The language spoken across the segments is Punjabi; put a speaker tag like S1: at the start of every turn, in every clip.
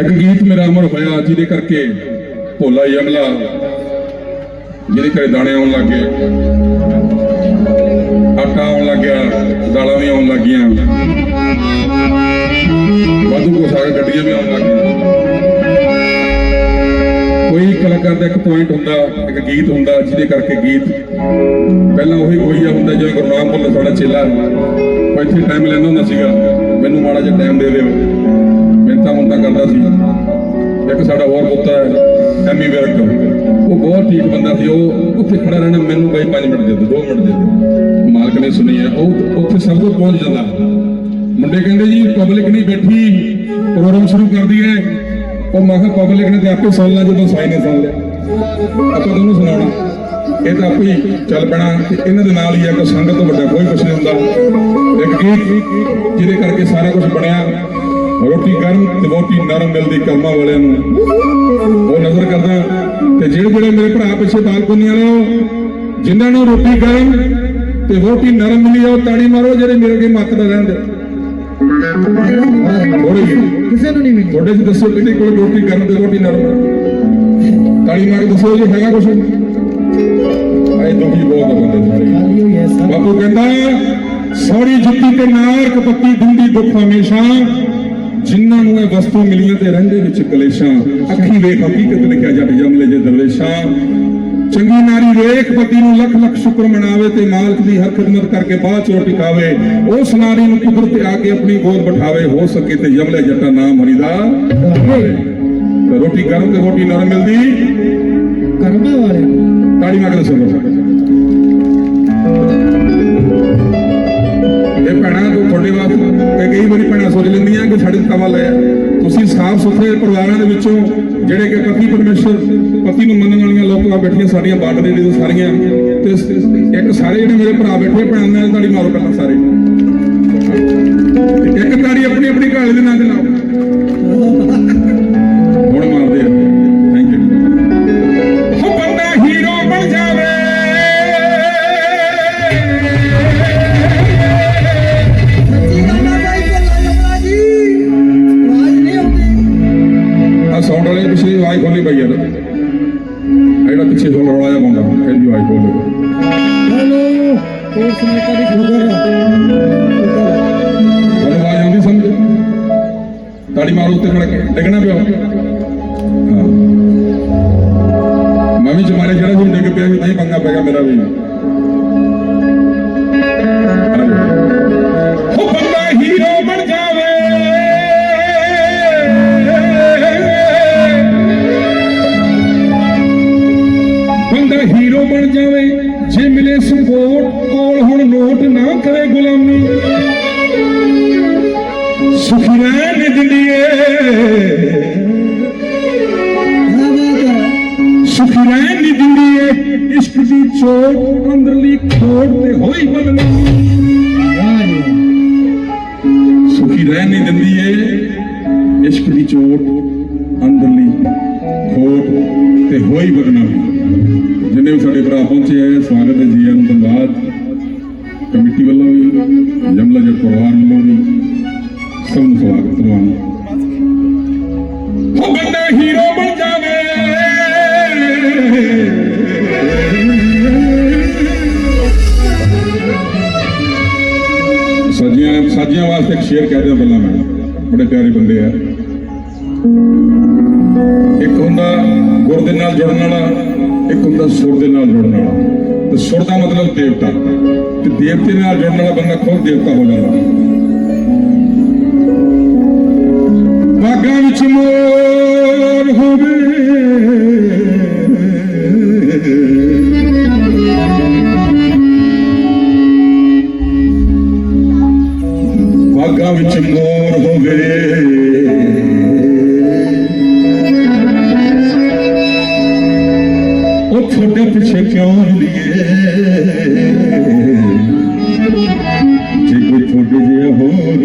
S1: ਇੱਕ ਗੀਤ ਮੇਰਾ ਅਮਰ ਹੋਇਆ ਜਿਹਦੇ ਕਰਕੇ ਭੋਲਾ ਯਮਲਾ ਜਿਹਦੇ ਘਰੇ ਦਾਣੇ ਆਉਣ ਲੱਗ ਗਏ, ਆਟਾ ਆਉਣ ਲੱਗ ਗਿਆ, ਦਾਲਾਂ ਵੀ ਆਉਣ ਲੱਗੀਆਂ। ਵਾਧੂ ਕੋ ਸਾਰੇ ਗੱਡੀਆਂ ਵੀ ਆਉਣ ਲੱਗ ਗਈਆਂ। ਕੋਈ ਕਲਾਕਾਰ ਦਾ ਇੱਕ ਪੁਆਇੰਟ ਹੁੰਦਾ, ਇੱਕ ਗੀਤ ਹੁੰਦਾ ਜਿਹਦੇ ਕਰਕੇ ਗੀਤ ਪਹਿਲਾਂ ਉਹੀ ਕੋਈ ਹੁੰਦਾ ਜਿਵੇਂ ਗੁਰਨਾਮ ਭੁੱਲਰ ਸਾਡਾ ਚੇਲਾ, ਉਹ ਇੱਥੇ ਟਾਈਮ ਲੈਂਦਾ ਹੁੰਦਾ ਸੀਗਾ, ਮੈਨੂੰ ਮਾੜਾ ਜਿਹਾ ਟਾਈਮ ਦੇ ਦਿਓ। ਕਰਦਾ ਸੀ। ਇੱਕ ਸਾਡਾ ਹੋਰ ਪੁੱਤਰ ਹੈ, ਐਮੀ ਵਿਰਕ। ਉਹ ਬਹੁਤ ਠੀਕ ਬੰਦਾ ਸੀ। ਉਹ ਉੱਥੇ ਖੜਾ ਰਹਿਣਾ ਮੈਨੂੰ ਬਾਈ 5 ਮਿੰਟ ਦੇ ਦਿਓ 2 ਮਿੰਟ ਦੇ ਦਿਓ। ਮਾਲਕ ਨੇ ਸੁਣੀ ਹੈ। ਉਹ ਉੱਥੇ ਸਭ ਤੋਂ ਪਹੁੰਚ ਜਾਂਦਾ। ਮੁੰਡੇ ਕਹਿੰਦੇ ਜੀ ਪਬਲਿਕ ਨਹੀਂ ਬੈਠੀ। ਪ੍ਰੋਗਰਾਮ ਸ਼ੁਰੂ ਕਰ ਦਈਏ ਉਹ ਮੈਂ ਕਿਹਾ ਪਬਲਿਕ ਨੇ ਤੇ ਆਪੇ ਸੁਣ ਲਿਆ, ਜਦੋਂ ਸਾਈ ਨੇ ਸੁਣ ਲਿਆ। ਆਪਾਂ ਤੁਹਾਨੂੰ ਸੁਣਾਉਣਾ। ਇਹ ਤਾਂ ਆਪੇ ਚੱਲ ਪੈਣਾ। ਤੇ ਇਹਨਾਂ ਦੇ ਨਾਲ ਹੀ ਆ ਕਿ ਸੰਗਤ ਤੋਂ ਵੱਡਾ ਕੋਈ ਕੁਛ ਨਹੀਂ ਹੁੰਦਾ। ਇੱਕ ਗੀਤ ਜਿਹਦੇ ਕਰਕੇ ਸਾਰਾ ਕੁਝ ਬਣਿਆ। ਰੋਟੀ ਗਰਮ ਤੇ ਰੋਟੀ ਨਰਮ ਮਿਲਦੀ ਕਰਮਾਂ ਵਾਲਿਆਂ ਨੂੰ। ਉਹ ਨਜ਼ਰ ਕਰਦਾ ਤੇ ਜਿਹੜੇ ਜਿਹੜੇ ਮੇਰੇ ਭਰਾ ਪਿੱਛੇ ਬਾਲਕੋਨੀ ਵਾਲੇ ਹੋ ਜਿਨ੍ਹਾਂ ਨੂੰ ਰੋਟੀ ਗਰਮ ਤੇ ਰੋਟੀ ਨਰਮ ਮਿਲੀ ਉਹ ਤਾੜੀ ਮਾਰੋ ਜਿਹੜੇ ਮੇਰੇ ਅੱਗੇ ਮੱਤ ਦਾ। ਰਹਿੰਦੇ ਥੋੜੀ ਜਿਹੀ।
S2: ਕਿਸੇ ਨੂੰ ਨਹੀਂ ਮਿਲੀ।
S1: ਤੁਹਾਡੇ ਚ ਦੱਸੋ ਕਿਹਦੇ ਕੋਲ ਰੋਟੀ ਗਰਮ ਤੇ ਰੋਟੀ ਨਰਮ ਤਾੜੀ ਮਾਰ ਕੇ ਦੱਸੋ ਜੇ ਹੈਗਾ ਕੁਛ? ਆਏ ਦੁਖੀ ਬਹੁਤ ਬੰਦੇ ਸਾਰੇ। ਬਾਪੂ ਕਹਿੰਦਾ ਸੌਰੀ ਜੁੱਤੀ ਤੇ ਨਾਰ ਕਪੱਤੀ ਦਿੰਦੀ ਦੁੱਖ ਹਮੇਸ਼ਾ। ਜਿਨ੍ਹਾਂ ਨੂੰ ਇਹ ਵਸਤੂ ਮਿਲੀਆਂ ਤੇ ਰਹਿੰਦੇ ਵਿੱਚ ਕਲੇਸ਼ਾਂ ਅੱਖੀ ਵੇਖ ਹਕੀਕਤ ਲਿਖਿਆ ਜੱਟ ਜਮਲੇ ਜੇ ਦਰਵੇਸ਼ਾਂ। ਚੰਗੀ ਨਾਰੀ ਵੇਖ ਪਤੀ ਨੂੰ ਲੱਖ ਲੱਖ ਸ਼ੁਕਰ ਮਨਾਵੇ ਤੇ ਮਾਲਕ ਦੀ ਹਰ ਖਿਦਮਤ ਕਰਕੇ ਬਾਅਦ ਚ ਰੋਟੀ ਖਾਵੇ। ਉਸ ਨਾਰੀ ਨੂੰ ਕੁਦਰਤ ਆ ਕੇ ਆਪਣੀ ਗੋਦ ਬਿਠਾਵੇ ਹੋ ਸਕੇ ਤੇ ਜਮਲੇ ਜੱਟਾ ਨਾਮ ਹਰੀਦਾ ਤੇ ਰੋਟੀ ਗਰਮ ਤੇ ਰੋਟੀ ਨਰਮ ਮਿਲਦੀ?
S2: ਕਰਮਾਂ ਵਾਲੇ ਨੂੰ।
S1: ਤਾੜੀ ਮਾਰ ਕੇ ਦੱਸੋ ਸੋਚ ਲੈਂਦੀਆਂ ਕਿ ਸਾਡੇ ਤਵਾ ਲੈ ਤੁਸੀਂ ਸਾਫ਼ ਸੁਥਰੇ ਪਰਿਵਾਰਾਂ ਦੇ ਵਿੱਚੋਂ ਜਿਹੜੇ ਕਿ ਪਤੀ ਪਰਮੇਸ਼ਰ, ਪਤੀ ਨੂੰ ਮੰਨਣ ਵਾਲੀਆਂ ਲੋਕਾਂ ਬੈਠੀਆਂ ਸਾਰੀਆਂ ਬਾਰਡਰ ਏਰੀਆ ਤੋਂ ਸਾਰੀਆਂ। ਤੇ ਇੱਕ ਸਾਰੇ ਜਿਹੜੇ ਮੇਰੇ ਭਰਾ ਬੈਠੇ ਭੈਣਾਂ ਨਾਲ ਤੁਹਾਡੀ ਮਾਰੋ ਪਹਿਲਾਂ ਸਾਰੇ। ਇੱਕ ਤਾੜੀ ਆਪਣੀ ਆਪਣੀ ਘਾਲੇ ਦੇ ਨਾਂ ਤੇ ਲਾਓ। ਆ ਸਾਊਂਡ ਵਾਲੇ ਪਿਛਲੀ ਆਵਾਜ਼ ਖੋਲੀ ਪਈ ਯਾਰ ਆਹ ਜਿਹੜਾ ਪਿੱਛੇ ਤੋਂ ਰੌਲਾ ਜਿਹਾ ਪਾਉਂਦਾ ਕਹਿੰਦੀ ਆਵਾਜ਼ ਖੋਲੋ
S2: ਹੈਲੋ ਹੋਰ ਸਮੇਤਾ ਦੀ ਖਬਰ
S1: ਤੁਹਾਨੂੰ ਆਵਾਜ਼ ਆਉਂਦੀ ਸਮਝ ਤਾੜੀ ਮਾਰੋ ਡਿੱਗਣਾ ਹਾਂ ਮਿਲੇ ਸਪੋਰਟ ਕੋਲ ਹੁਣ ਨੋਟ ਨਾ ਕਰੇ ਗੁਲਾਮੀ। ਸੁਖੀ ਦਿੰਦੀਏ
S2: ਹਾਂ
S1: ਦਿੰਦੀਏ ਇਸ਼ਕ ਦੀ ਚੋਟ ਅੰਦਰਲੀ ਖੋੜ ਤੇ ਹੋਈ ਬਦਨਾਮੀ।
S2: ਵਾਹ ਜੀ
S1: ਸੁਖੀ ਰਹਿਣ ਨਹੀਂ ਦਿੰਦੀ ਏ ਇਸ਼ਕ ਦੀ ਚੋਟ ਅੰਦਰਲੀ ਖੋਟ ਤੇ ਹੋਈ ਬਦਨਾਮੀ। ਜਿੰਨੇ ਵੀ ਸਾਡੇ ਭਰਾ ਪਹੁੰਚੇ ਹੈ ਸਵਾਗਤ ਹੈ ਜੀ ਆਇਆਂ ਨੂੰ ਧੰਨਵਾਦ। ਕਮੇਟੀ ਵੱਲੋਂ ਵੀ ਜਮਲਾ ਜੱਟ ਪਰਿਵਾਰ ਵੱਲੋਂ ਵੀ ਸਭ ਨੂੰ ਸਵਾਗਤ ਕਰਵਾਉਣਾ ਹੋ। ਬੰਦਾ ਹੀਰੋ ਬਣ ਜਾਵੇ। ਸਾਜੀਆਂ ਸਾਜੀਆਂ ਵਾਸਤੇ ਇੱਕ ਸ਼ੇਰ ਕਹਿ ਦਿਆਂ ਪਹਿਲਾਂ ਮੈਂ। ਬੜੇ ਪਿਆਰੇ ਬੰਦੇ ਆ। ਇੱਕ ਹੁੰਦਾ ਗੁਰ ਦੇ ਨਾਲ ਜੁੜਨ ਵਾਲਾ, ਇੱਕ ਹੁੰਦਾ ਸੁਰ ਦੇ ਨਾਲ ਜੁੜਨ ਵਾਲਾ। ਤੇ ਸੁਰ ਦਾ ਮਤਲਬ ਦੇਵਤਾ। ਤੇ ਦੇਵਤੇ ਨਾਲ ਜੁੜਨ ਵਾਲਾ ਬੰਦਾ ਖੁਦ ਦੇਵਤਾ ਹੋ ਜਾਂਦਾ। ਬਾਗਾਂ ਵਿੱਚ ਮੋਰ ਉਹ ਤੁਹਾਡੇ ਪਿੱਛੇ ਕਿਉਂ ਹੁੰਦੀਏ ਜੇ ਕੋਈ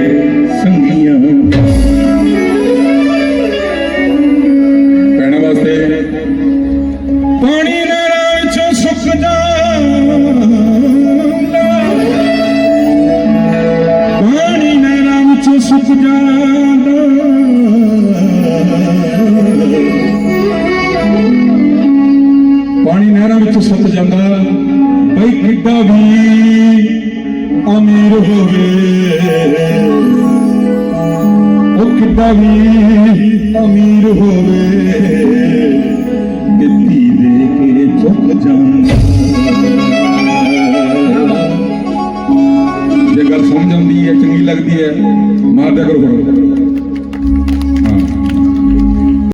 S1: ਨਹਿਰਾਂ ਵਿੱਚੋਂ ਪਾਣੀ ਨਹਿਰਾਂ ਵਿੱਚ ਸੁੱਕ ਜਾਂਦਾ ਬਈ ਕਿੱਡਾ ਵੀ ਅਮੀਰ ਹੋਵੇ ਉਹ ਕਿੱਡਾ ਵੀ ਅਮੀਰ ਹੋਵੇ ਮਿੱਟੀ ਦੇ ਕੇ ਚੁੱਕ ਜਾਂਦਾ